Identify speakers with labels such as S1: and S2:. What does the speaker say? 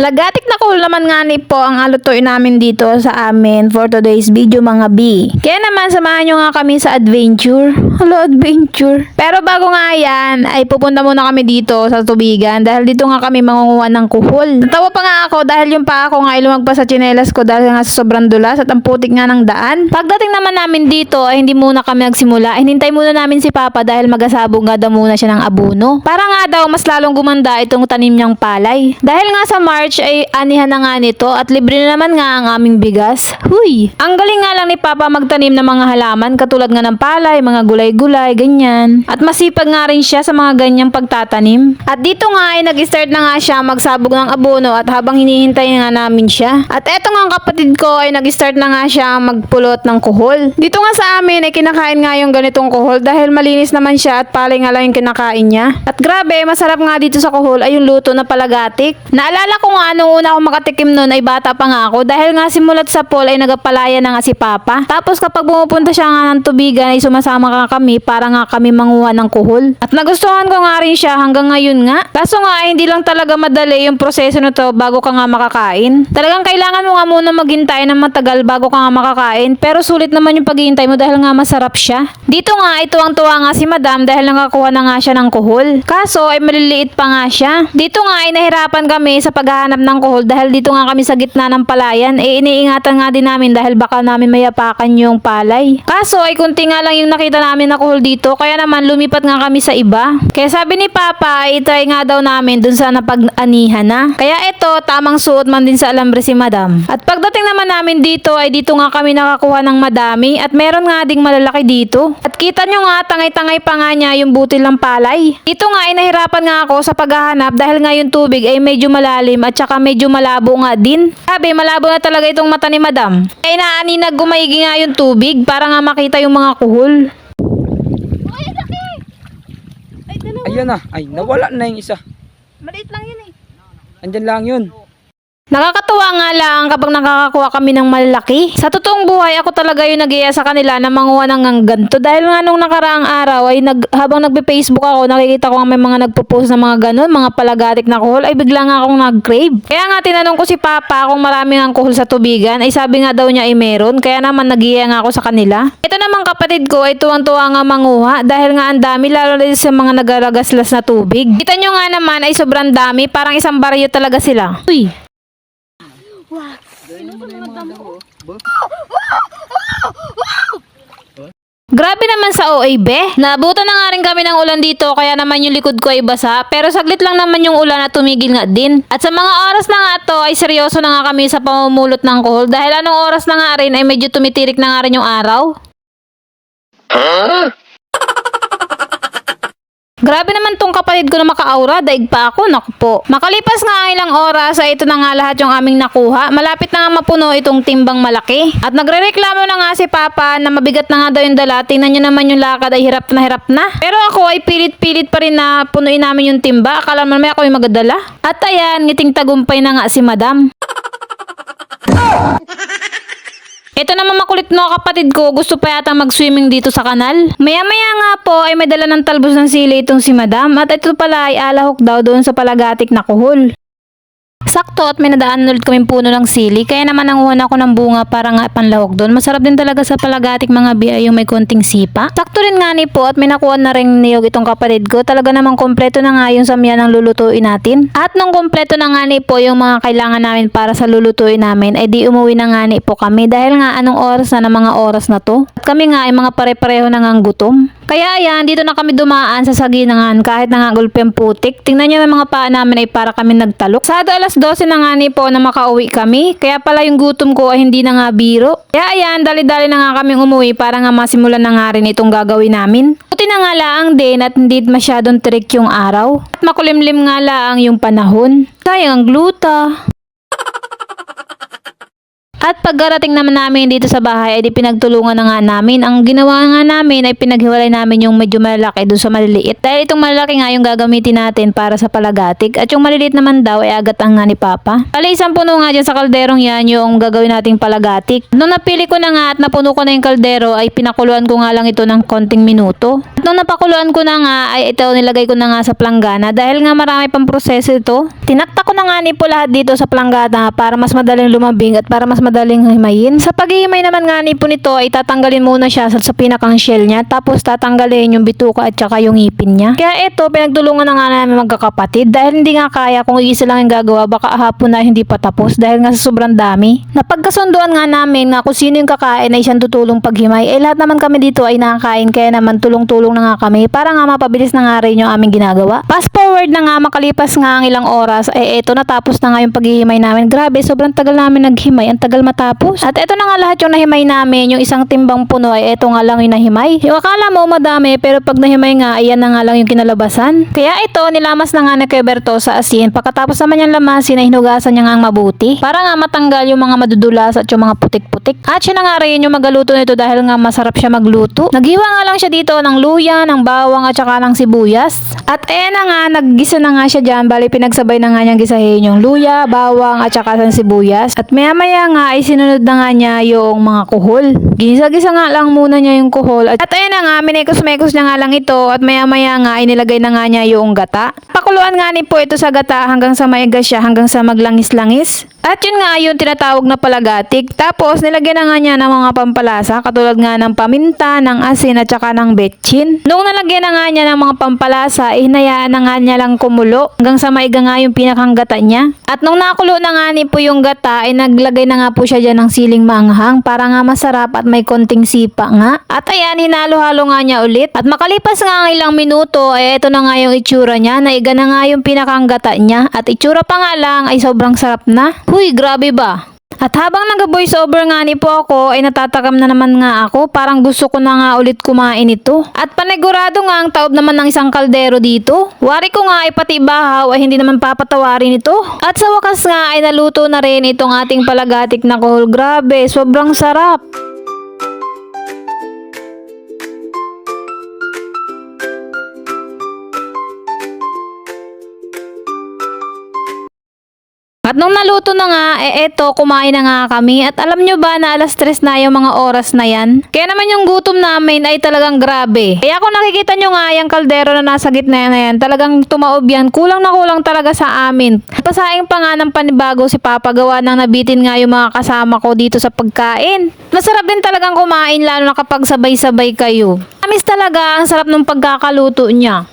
S1: Palagatik na naman nga ni po ang alutuin namin dito sa amin for today's video mga B. Kaya naman samahan nyo nga kami sa adventure. Hello adventure. Pero bago nga yan ay pupunta muna kami dito sa tubigan dahil dito nga kami mangunguha ng kuhol. Natawa pa nga ako dahil yung pa ako nga ay lumagpas sa tsinelas ko dahil nga sa sobrang dulas at ang putik nga ng daan. Pagdating naman namin dito ay hindi muna kami nagsimula. Hinintay muna namin si Papa dahil magasabog nga daw muna siya ng abono. Para nga daw mas lalong gumanda itong tanim niyang palay. Dahil nga sa March ay anihan na nga nito at libre na naman nga ang aming bigas. Huy! Ang galing nga lang ni Papa magtanim ng mga halaman katulad nga ng palay, mga gulay-gulay, ganyan. At masipag nga rin siya sa mga ganyang pagtatanim. At dito nga ay nag-start na nga siya magsabog ng abono at habang hinihintay nga namin siya. At eto nga ang kapatid ko ay nag-start na nga siya magpulot ng kuhol. Dito nga sa amin ay kinakain nga yung ganitong kuhol dahil malinis naman siya at palay nga lang yung kinakain niya. At grabe, masarap nga dito sa kuhol ay yung luto na palagatik. Naalala ko nga nung una ako makatikim nun ay bata pa nga ako dahil nga simulat sa pool ay nagapalaya na nga si Papa. Tapos kapag pumupunta siya nga ng tubigan ay sumasama ka kami para nga kami manguha ng kuhol. At nagustuhan ko nga rin siya hanggang ngayon nga. Kaso nga ay hindi lang talaga madali yung proseso na to bago ka nga makakain. Talagang kailangan mo nga muna maghintay ng matagal bago ka nga makakain pero sulit naman yung paghihintay mo dahil nga masarap siya. Dito nga ay tuwang-tuwa nga si Madam dahil nakakuha na nga siya ng kuhol. Kaso ay maliliit pa nga siya. Dito nga ay nahirapan kami sa paghahanap ng kuhol dahil dito nga kami sa gitna ng palayan. Eh iniingatan nga din namin dahil baka namin mayapakan yung palay. Kaso ay kunti nga lang yung nakita namin na kuhol dito kaya naman lumipat nga kami sa iba. Kaya sabi ni Papa ay try nga daw namin dun sa napag-anihan na. Kaya ito tamang suot man din sa alambre si Madam. At pagdating naman namin dito ay dito nga kami nakakuha ng madami at meron nga ding malalaki dito. At kita nyo nga tangay-tangay pa nga niya yung butil ng palay. Ito nga ay nahirapan nga ako sa paghahanap dahil nga yung tubig ay medyo malalim at saka medyo malabo nga din. Sabi malabo na talaga itong mata ni Madam. Ay naaninag gumayigi nga yung tubig para nga makita yung mga kuhol.
S2: Ayun na. Ay, nawala na yung isa.
S1: Maliit lang yun eh.
S2: Andyan lang yun.
S1: Nakakatuwa nga lang kapag nakakakuha kami ng malaki. Sa totoong buhay, ako talaga yung nag sa kanila na manguha ng ang ganito. Dahil nga nung nakaraang araw, ay nag, habang nagbe-Facebook ako, nakikita ko nga may mga nagpo-post ng mga ganun, mga palagatik na kuhol, ay bigla nga akong nag-crave. Kaya nga tinanong ko si Papa kung marami nga kuhol sa tubigan, ay sabi nga daw niya ay meron, kaya naman nag nga ako sa kanila. Ito naman kapatid ko ay tuwang-tuwa nga manguha dahil nga ang dami lalo na sa mga nagaragaslas na tubig. Kita nyo nga naman ay sobrang dami, parang isang baryo talaga sila. Uy! Grabe naman sa OAB. Nabutan na nga rin kami ng ulan dito kaya naman yung likod ko ay basa. Pero saglit lang naman yung ulan at tumigil nga din. At sa mga oras na nga to ay seryoso na nga kami sa pamumulot ng kuhol dahil anong oras na nga rin ay medyo tumitirik na nga rin yung araw. Grabe naman tong kapatid ko na maka-aura, daig pa ako, naku po. Makalipas nga ang ilang oras ay ito na nga lahat yung aming nakuha. Malapit na nga mapuno itong timbang malaki. At nagrereklamo na nga si Papa na mabigat na nga daw yung dala. Tingnan nyo naman yung lakad ay hirap na hirap na. Pero ako ay pilit-pilit pa rin na punuin namin yung timba. Akala mo naman ako yung magadala. At ayan, ngiting tagumpay na nga si Madam. Ito naman makulit no kapatid ko, gusto pa yata mag-swimming dito sa kanal. Maya-maya nga po ay may dala ng talbos ng sili itong si madam at ito pala ay alahok daw doon sa palagatik na kuhol. Sakto at may nadaan ulit kaming puno ng sili kaya naman nanguha ako ng bunga para nga panlahok doon. Masarap din talaga sa palagatik mga biya yung may konting sipa. Sakto rin nga ni po at may nakuha na rin niyog itong kapatid ko. Talaga namang kompleto na nga yung samya ng lulutuin natin. At nung kompleto na nga ni po yung mga kailangan namin para sa lulutuin namin ay di umuwi na nga ni po kami dahil nga anong oras na ng mga oras na to. At kami nga ay mga pare-pareho na nga gutom. Kaya yan, dito na kami dumaan sa saginangan kahit na nga gulpi ang putik. Tingnan nyo yung mga paa namin ay para kami nagtalok. Sado alas 12 na nga ni po na makauwi kami. Kaya pala yung gutom ko ay hindi na nga biro. Kaya ayan, dali-dali na nga kaming umuwi para nga masimulan na nga rin itong gagawin namin. Buti na nga laang din at hindi masyadong trick yung araw. At makulimlim nga laang yung panahon. Sayang ang gluta. At pagkarating naman namin dito sa bahay ay di pinagtulungan na nga namin. Ang ginawa nga namin ay pinaghiwalay namin yung medyo malaki doon sa maliliit. Dahil itong malaki nga yung gagamitin natin para sa palagatik. At yung maliliit naman daw ay agat ang nga ni Papa. Pala isang puno nga dyan sa kalderong yan yung gagawin nating palagatik. Nung napili ko na nga at napuno ko na yung kaldero ay pinakuluan ko nga lang ito ng konting minuto. At nung napakuluan ko na nga ay ito nilagay ko na nga sa planggana dahil nga marami pang proseso ito. Tinaktak ko na nga ni po lahat dito sa planggana para mas madaling lumambing at para mas madaling himayin. Sa paghihimay naman nga ni po nito ay tatanggalin muna siya sa, sa pinakang shell niya tapos tatanggalin yung bituka at saka yung ngipin niya. Kaya ito pinagtulungan na nga namin magkakapatid dahil hindi nga kaya kung isa lang yung gagawa baka hapon na hindi pa tapos dahil nga sa sobrang dami. Napagkasunduan nga namin nga kung sino yung kakain ay siyang tutulong paghimay. Eh lahat naman kami dito ay nakakain kaya naman tulong-tulong na nga kami para nga mapabilis na nga rin yung aming ginagawa. Fast forward na nga makalipas nga ang ilang oras eh eto natapos na nga yung paghihimay namin. Grabe sobrang tagal namin naghimay. Ang tagal matapos. At eto na nga lahat yung nahimay namin. Yung isang timbang puno ay eto nga lang yung nahimay. Yung akala mo madami pero pag nahimay nga ayan na nga lang yung kinalabasan. Kaya ito nilamas na nga ni Kuya Berto sa asin. Pagkatapos naman yung lamasin ay hinugasan niya nga ang mabuti. Para nga matanggal yung mga madudulas at yung mga putik-putik. At siya na nga rin yung magaluto nito dahil nga masarap siya magluto. Naghiwa nga lang siya dito ng luya, ng bawang at saka ng sibuyas. At ayan na nga, naggisa na nga siya dyan. Bali pinagsabay na nga niyang gisahin yung luya, bawang at saka ng sibuyas. At maya maya nga ay sinunod na nga niya yung mga kuhol. Gisa-gisa nga lang muna niya yung kuhol. At, at ayan na nga, minekos-mekos niya nga lang ito. At maya maya nga ay na nga niya yung gata. Pakuluan nga ni po ito sa gata hanggang sa maigas siya, hanggang sa maglangis-langis. At yun nga yung tinatawag na palagatik. Tapos nilagyan na nga niya ng mga pampalasa katulad nga ng paminta, ng asin at saka ng betchin. Nung nalagyan na nga niya ng mga pampalasa, eh, hinayaan na nga niya lang kumulo hanggang sa maiga nga yung pinakang gata niya. At nung nakulo na nga ni po yung gata, ay naglagay na nga po siya dyan ng siling manghang para nga masarap at may konting sipa nga. At ayan, hinalo-halo nga niya ulit. At makalipas nga ang ilang minuto, ay ito na nga yung itsura niya. Naiga na nga yung pinakang gata niya. At itsura pa nga lang ay sobrang sarap na. Huy, grabe ba? At habang nag-voice over nga ni po ako, ay natatakam na naman nga ako. Parang gusto ko na nga ulit kumain ito. At panigurado nga ang taob naman ng isang kaldero dito. Wari ko nga ay pati bahaw ay hindi naman papatawarin ito. At sa wakas nga ay naluto na rin itong ating palagatik na kohol. Grabe, sobrang sarap. At nung naluto na nga, eh eto, kumain na nga kami. At alam nyo ba na alas tres na yung mga oras na yan? Kaya naman yung gutom namin ay talagang grabe. Kaya kung nakikita nyo nga yung kaldero na nasa gitna na yan, talagang tumaob yan. Kulang na kulang talaga sa amin. Pasaing pa nga ng panibago si Papa gawa nang nabitin nga yung mga kasama ko dito sa pagkain. Masarap din talagang kumain lalo na kapag sabay-sabay kayo. Amis talaga, ang sarap ng pagkakaluto niya.